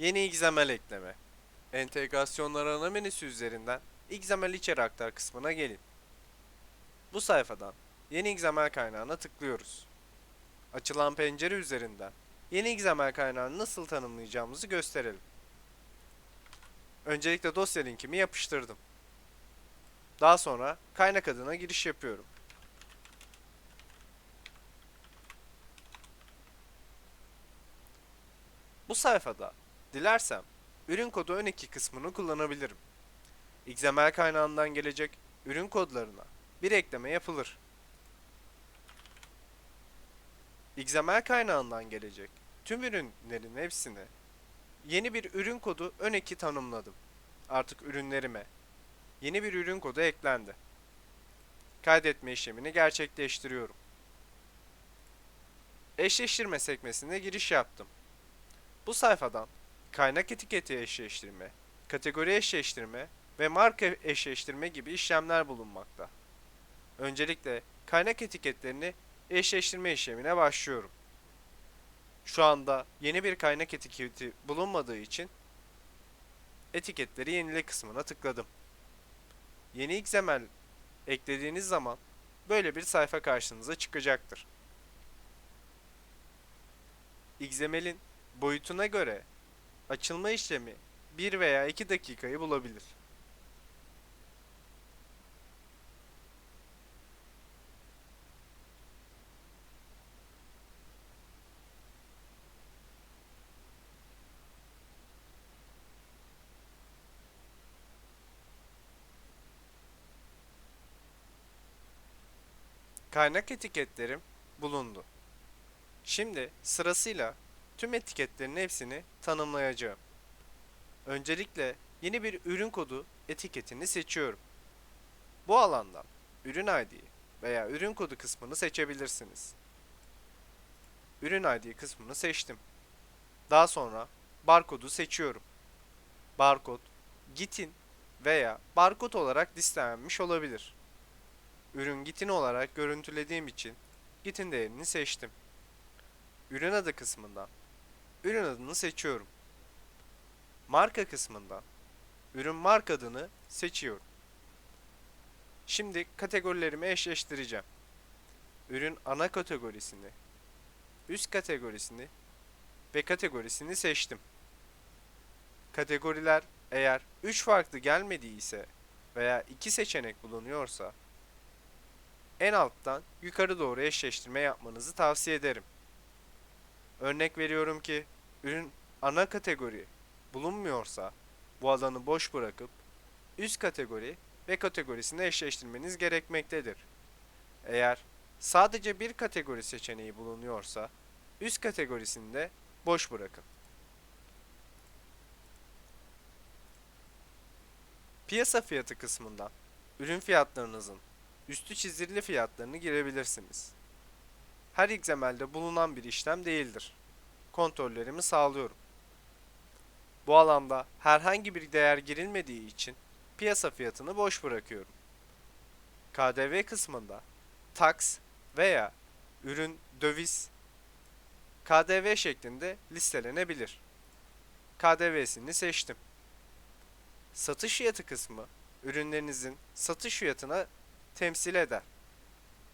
Yeni XML ekleme. Entegrasyonlar ana menüsü üzerinden XML içeri aktar kısmına gelin. Bu sayfadan yeni XML kaynağına tıklıyoruz. Açılan pencere üzerinden yeni XML kaynağını nasıl tanımlayacağımızı gösterelim. Öncelikle dosya linkimi yapıştırdım. Daha sonra kaynak adına giriş yapıyorum. Bu sayfada dilersem ürün kodu ön iki kısmını kullanabilirim. XML kaynağından gelecek ürün kodlarına bir ekleme yapılır. XML kaynağından gelecek tüm ürünlerin hepsini yeni bir ürün kodu ön eki tanımladım. Artık ürünlerime yeni bir ürün kodu eklendi. Kaydetme işlemini gerçekleştiriyorum. Eşleştirme sekmesine giriş yaptım. Bu sayfadan kaynak etiketi eşleştirme, kategori eşleştirme ve marka eşleştirme gibi işlemler bulunmakta. Öncelikle kaynak etiketlerini eşleştirme işlemine başlıyorum. Şu anda yeni bir kaynak etiketi bulunmadığı için etiketleri yenile kısmına tıkladım. Yeni XML eklediğiniz zaman böyle bir sayfa karşınıza çıkacaktır. XML'in boyutuna göre açılma işlemi 1 veya 2 dakikayı bulabilir. Kaynak etiketlerim bulundu. Şimdi sırasıyla tüm etiketlerin hepsini tanımlayacağım. Öncelikle yeni bir ürün kodu etiketini seçiyorum. Bu alandan ürün ID veya ürün kodu kısmını seçebilirsiniz. Ürün ID kısmını seçtim. Daha sonra barkodu seçiyorum. Barkod, gitin veya barkod olarak listelenmiş olabilir. Ürün gitin olarak görüntülediğim için gitin değerini seçtim. Ürün adı kısmından ürün adını seçiyorum. Marka kısmından ürün marka adını seçiyorum. Şimdi kategorilerimi eşleştireceğim. Ürün ana kategorisini, üst kategorisini ve kategorisini seçtim. Kategoriler eğer 3 farklı gelmediyse veya 2 seçenek bulunuyorsa en alttan yukarı doğru eşleştirme yapmanızı tavsiye ederim. Örnek veriyorum ki ürün ana kategori bulunmuyorsa bu alanı boş bırakıp üst kategori ve kategorisini eşleştirmeniz gerekmektedir. Eğer sadece bir kategori seçeneği bulunuyorsa üst kategorisini de boş bırakın. Piyasa fiyatı kısmından ürün fiyatlarınızın üstü çizili fiyatlarını girebilirsiniz. Her XML'de bulunan bir işlem değildir. Kontrollerimi sağlıyorum. Bu alanda herhangi bir değer girilmediği için piyasa fiyatını boş bırakıyorum. KDV kısmında tax veya ürün döviz KDV şeklinde listelenebilir. KDV'sini seçtim. Satış fiyatı kısmı ürünlerinizin satış fiyatına temsil eder.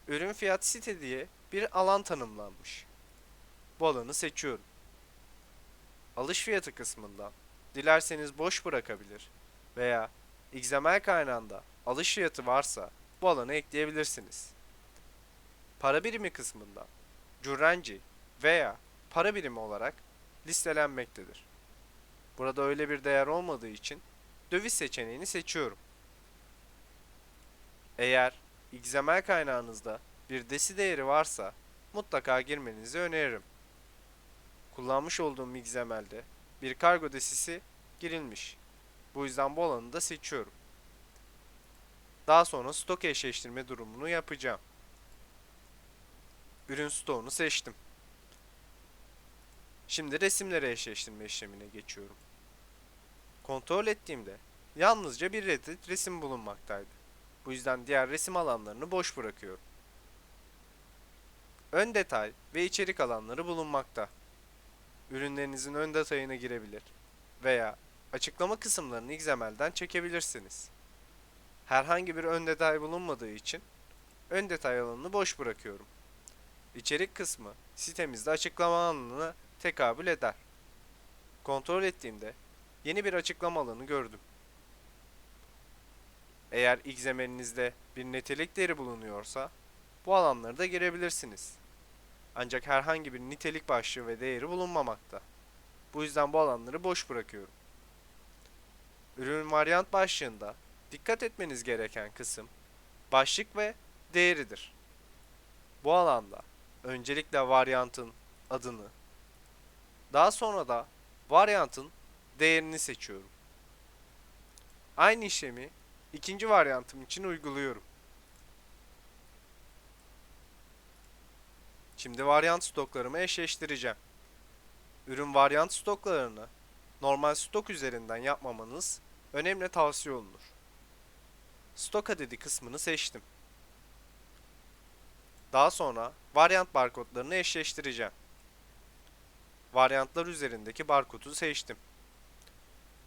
Ürün fiyat site diye bir alan tanımlanmış. Bu alanı seçiyorum. Alış fiyatı kısmından dilerseniz boş bırakabilir veya XML kaynağında alış fiyatı varsa bu alanı ekleyebilirsiniz. Para birimi kısmından currenci veya para birimi olarak listelenmektedir. Burada öyle bir değer olmadığı için döviz seçeneğini seçiyorum. Eğer XML kaynağınızda bir desi değeri varsa mutlaka girmenizi öneririm. Kullanmış olduğum XML'de bir kargo desisi girilmiş. Bu yüzden bu alanı da seçiyorum. Daha sonra stok eşleştirme durumunu yapacağım. Ürün stoğunu seçtim. Şimdi resimleri eşleştirme işlemine geçiyorum. Kontrol ettiğimde yalnızca bir adet resim bulunmaktaydı. Bu yüzden diğer resim alanlarını boş bırakıyorum. Ön detay ve içerik alanları bulunmakta. Ürünlerinizin ön detayına girebilir veya açıklama kısımlarını XML'den çekebilirsiniz. Herhangi bir ön detay bulunmadığı için ön detay alanını boş bırakıyorum. İçerik kısmı sitemizde açıklama alanına tekabül eder. Kontrol ettiğimde yeni bir açıklama alanı gördüm. Eğer XML'inizde bir nitelik değeri bulunuyorsa bu alanları da girebilirsiniz. Ancak herhangi bir nitelik başlığı ve değeri bulunmamakta. Bu yüzden bu alanları boş bırakıyorum. Ürün varyant başlığında dikkat etmeniz gereken kısım başlık ve değeridir. Bu alanda öncelikle varyantın adını, daha sonra da varyantın değerini seçiyorum. Aynı işlemi ikinci varyantım için uyguluyorum. Şimdi varyant stoklarımı eşleştireceğim. Ürün varyant stoklarını normal stok üzerinden yapmamanız önemli tavsiye olunur. Stok adedi kısmını seçtim. Daha sonra varyant barkodlarını eşleştireceğim. Varyantlar üzerindeki barkodu seçtim.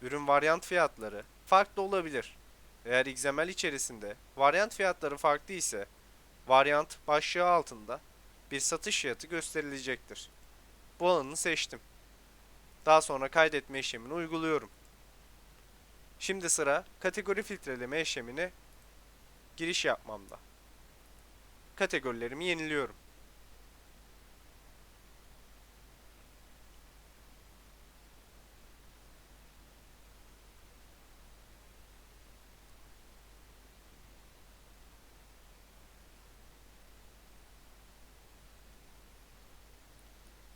Ürün varyant fiyatları farklı olabilir. Eğer XML içerisinde varyant fiyatları farklı ise varyant başlığı altında bir satış fiyatı gösterilecektir. Bu alanı seçtim. Daha sonra kaydetme işlemini uyguluyorum. Şimdi sıra kategori filtreleme işlemine giriş yapmamda. Kategorilerimi yeniliyorum.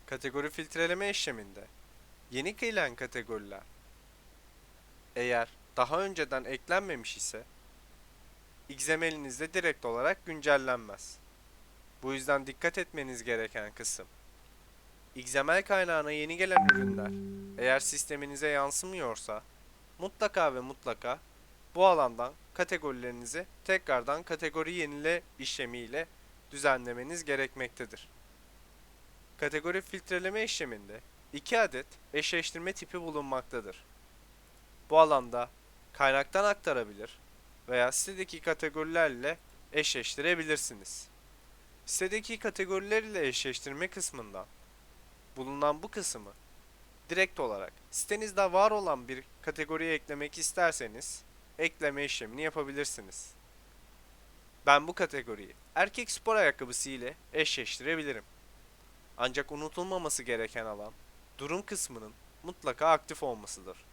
Kategori filtreleme işleminde yeni kıyılan kategoriler eğer daha önceden eklenmemiş ise XML'inizde direkt olarak güncellenmez. Bu yüzden dikkat etmeniz gereken kısım XML kaynağına yeni gelen ürünler eğer sisteminize yansımıyorsa mutlaka ve mutlaka bu alandan kategorilerinizi tekrardan kategori yenile işlemiyle düzenlemeniz gerekmektedir. Kategori filtreleme işleminde 2 adet eşleştirme tipi bulunmaktadır. Bu alanda kaynaktan aktarabilir veya sitedeki kategorilerle eşleştirebilirsiniz. Sitedeki kategoriler ile eşleştirme kısmından bulunan bu kısmı direkt olarak sitenizde var olan bir kategoriye eklemek isterseniz ekleme işlemini yapabilirsiniz. Ben bu kategoriyi erkek spor ayakkabısı ile eşleştirebilirim. Ancak unutulmaması gereken alan durum kısmının mutlaka aktif olmasıdır.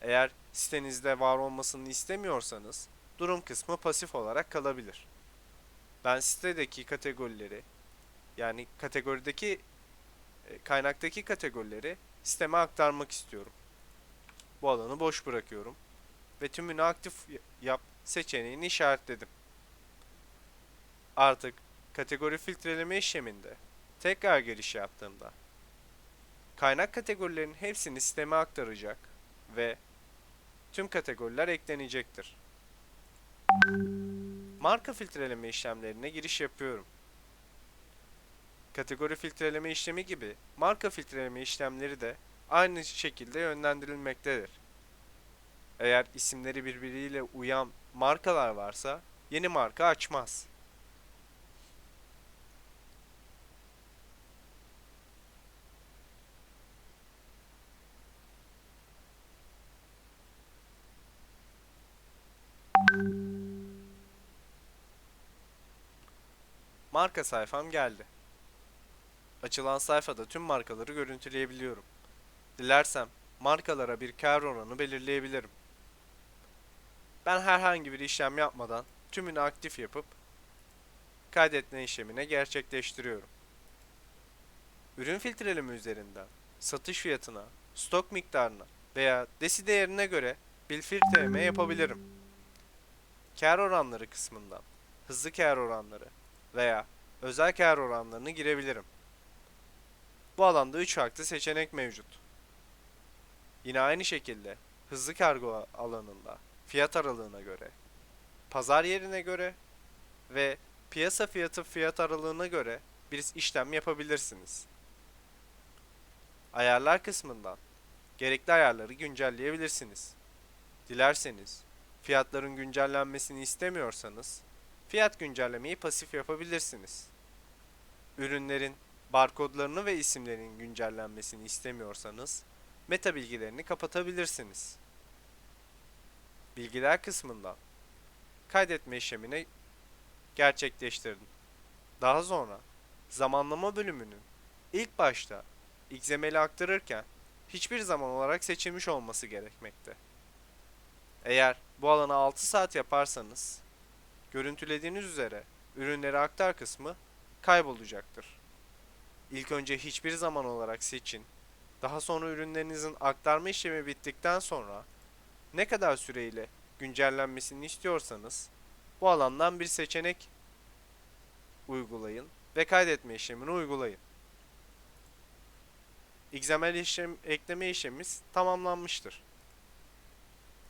Eğer sitenizde var olmasını istemiyorsanız durum kısmı pasif olarak kalabilir. Ben sitedeki kategorileri yani kategorideki e, kaynaktaki kategorileri sisteme aktarmak istiyorum. Bu alanı boş bırakıyorum ve tümünü aktif yap seçeneğini işaretledim. Artık kategori filtreleme işleminde tekrar giriş yaptığımda kaynak kategorilerinin hepsini sisteme aktaracak ve tüm kategoriler eklenecektir. Marka filtreleme işlemlerine giriş yapıyorum. Kategori filtreleme işlemi gibi marka filtreleme işlemleri de aynı şekilde yönlendirilmektedir. Eğer isimleri birbiriyle uyan markalar varsa yeni marka açmaz. Marka sayfam geldi. Açılan sayfada tüm markaları görüntüleyebiliyorum. Dilersem markalara bir kar oranı belirleyebilirim. Ben herhangi bir işlem yapmadan tümünü aktif yapıp kaydetme işlemine gerçekleştiriyorum. Ürün filtreleme üzerinden satış fiyatına, stok miktarına veya desi değerine göre bir filtreleme yapabilirim. Kar oranları kısmından hızlı kar oranları veya özel kar oranlarını girebilirim. Bu alanda 3 farklı seçenek mevcut. Yine aynı şekilde hızlı kargo alanında fiyat aralığına göre, pazar yerine göre ve piyasa fiyatı fiyat aralığına göre bir işlem yapabilirsiniz. Ayarlar kısmından gerekli ayarları güncelleyebilirsiniz. Dilerseniz fiyatların güncellenmesini istemiyorsanız fiyat güncellemeyi pasif yapabilirsiniz. Ürünlerin barkodlarını ve isimlerinin güncellenmesini istemiyorsanız meta bilgilerini kapatabilirsiniz. Bilgiler kısmından kaydetme işlemini gerçekleştirdim. Daha sonra zamanlama bölümünün ilk başta XML'e aktarırken hiçbir zaman olarak seçilmiş olması gerekmekte. Eğer bu alanı 6 saat yaparsanız görüntülediğiniz üzere ürünleri aktar kısmı kaybolacaktır. İlk önce hiçbir zaman olarak seçin. Daha sonra ürünlerinizin aktarma işlemi bittikten sonra ne kadar süreyle güncellenmesini istiyorsanız bu alandan bir seçenek uygulayın ve kaydetme işlemini uygulayın. XML işlem, ekleme işlemimiz tamamlanmıştır.